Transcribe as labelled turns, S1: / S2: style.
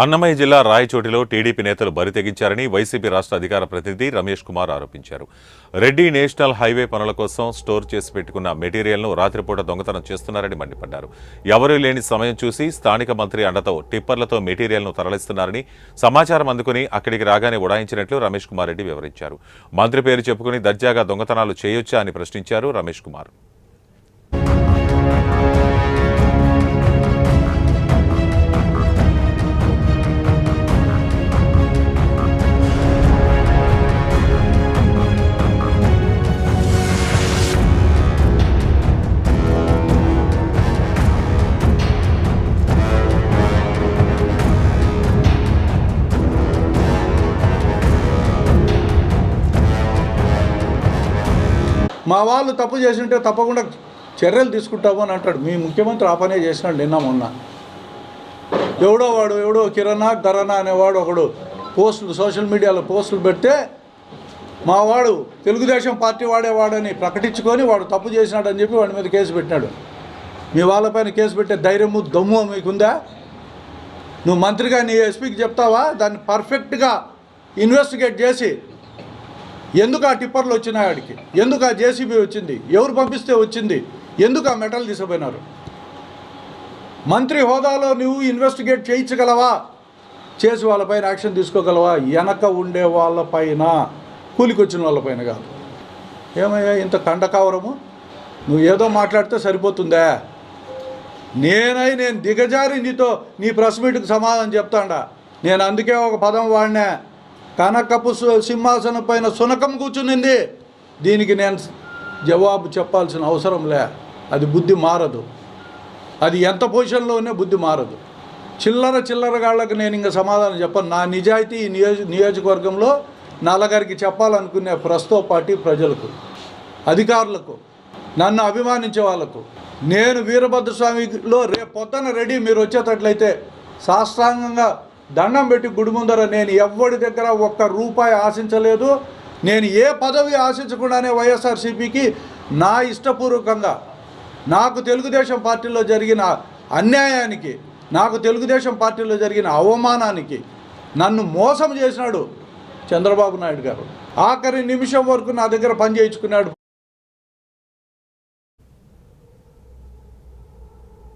S1: అన్నమయ్య జిల్లా రాయచోటిలో టీడీపీ నేతలు బరి తెగించారని వైసీపీ రాష్ట్ర అధికార ప్రతినిధి రమేష్ కుమార్ ఆరోపించారు. రెడ్డి నేషనల్ హైవే పనుల కోసం స్టోర్ చేసి పెట్టుకున్న మెటీరియల్ను రాత్రిపూట దొంగతనం చేస్తున్నారని మండిపడ్డారు. ఎవరూ లేని సమయం చూసి స్థానిక మంత్రి అండతో టిప్పర్లతో మెటీరియల్ను తరలిస్తున్నారని సమాచారం అందుకుని అక్కడికి రాగానే ఉడాయించినట్లు రమేష్ కుమార్ రెడ్డి వివరించారు. మంత్రి పేరు చెప్పుకుని దర్జాగా దొంగతనాలు చేయొచ్చా అని ప్రశ్నించారు రమేష్ కుమార్.
S2: మా వాళ్ళు తప్పు చేసింటే తప్పకుండా చర్యలు తీసుకుంటాము అని అంటాడు. మీ ముఖ్యమంత్రి ఆ పనే చేసినాడు నిన్న మొన్న. ఎవడో వాడు ఎవడో కిరణా ధరణా అనేవాడు ఒకడు పోస్టులు సోషల్ మీడియాలో పోస్టులు పెడితే మా వాడు తెలుగుదేశం పార్టీ వాడేవాడని ప్రకటించుకొని వాడు తప్పు చేసినాడని చెప్పి వాడి మీద కేసు పెట్టినాడు. మీ వాళ్ళపైన కేసు పెట్టే ధైర్యము దమ్ము మీకుందా? నువ్వు మంత్రిగా నీ ఎస్పీకి చెప్తావా? దాన్ని పర్ఫెక్ట్గా ఇన్వెస్టిగేట్ చేసి ఎందుకు ఆ టిప్పర్లు వచ్చినాయి ఆడికి? ఎందుకు ఆ జేసీబీ వచ్చింది? ఎవరు పంపిస్తే వచ్చింది? ఎందుకు ఆ మెటల్ తీసుకుపోయినారు మంత్రి హోదాలో నువ్వు ఇన్వెస్టిగేట్ చేయించగలవా? చేసి వాళ్ళపైన యాక్షన్ తీసుకోగలవా? వెనక ఉండే వాళ్ళపైన కూలికొచ్చిన వాళ్ళపైన కాదు. ఏమయ్యా ఇంత కండకావరము? నువ్వు ఏదో మాట్లాడితే సరిపోతుందా? నేనై నేను దిగజారి నీతో నీ ప్రెస్ మీట్కి సమాధానం చెప్తాడా. నేను అందుకే ఒక పదం వాడినా. కనకపు సింహాసనం పైన సునకం కూర్చునింది. దీనికి నేను జవాబు చెప్పాల్సిన అవసరం లే. అది బుద్ధి మారదు. అది ఎంత పొజిషన్లోనే బుద్ధి మారదు. చిల్లర చిల్లరగాళ్ళకు నేను ఇంకా సమాధానం చెప్పను. నా నిజాయితీ ఈ నియోజ నియోజకవర్గంలో నల్లగారికి చెప్పాలనుకునే ప్రస్తుత పార్టీ ప్రజలకు అధికారులకు నన్ను అభిమానించే వాళ్ళకు. నేను వీరభద్రస్వామిలో రేపు పొద్దున రెడీ. మీరు వచ్చేటట్లయితే సాష్టాంగంగా దండం పెట్టి గుడి ముందర నేను ఎవ్వడి దగ్గర ఒక్క రూపాయి ఆశించలేదు. నేను ఏ పదవి ఆశించకుండానే వైఎస్ఆర్సీపీకి నా ఇష్టపూర్వకంగా నాకు తెలుగుదేశం పార్టీలో జరిగిన అన్యాయానికి నాకు తెలుగుదేశం పార్టీలో జరిగిన అవమానానికి నన్ను మోసం చేసినాడు చంద్రబాబు నాయుడు గారు. ఆఖరి నిమిషం వరకు నా దగ్గర పని చేయించుకున్నాడు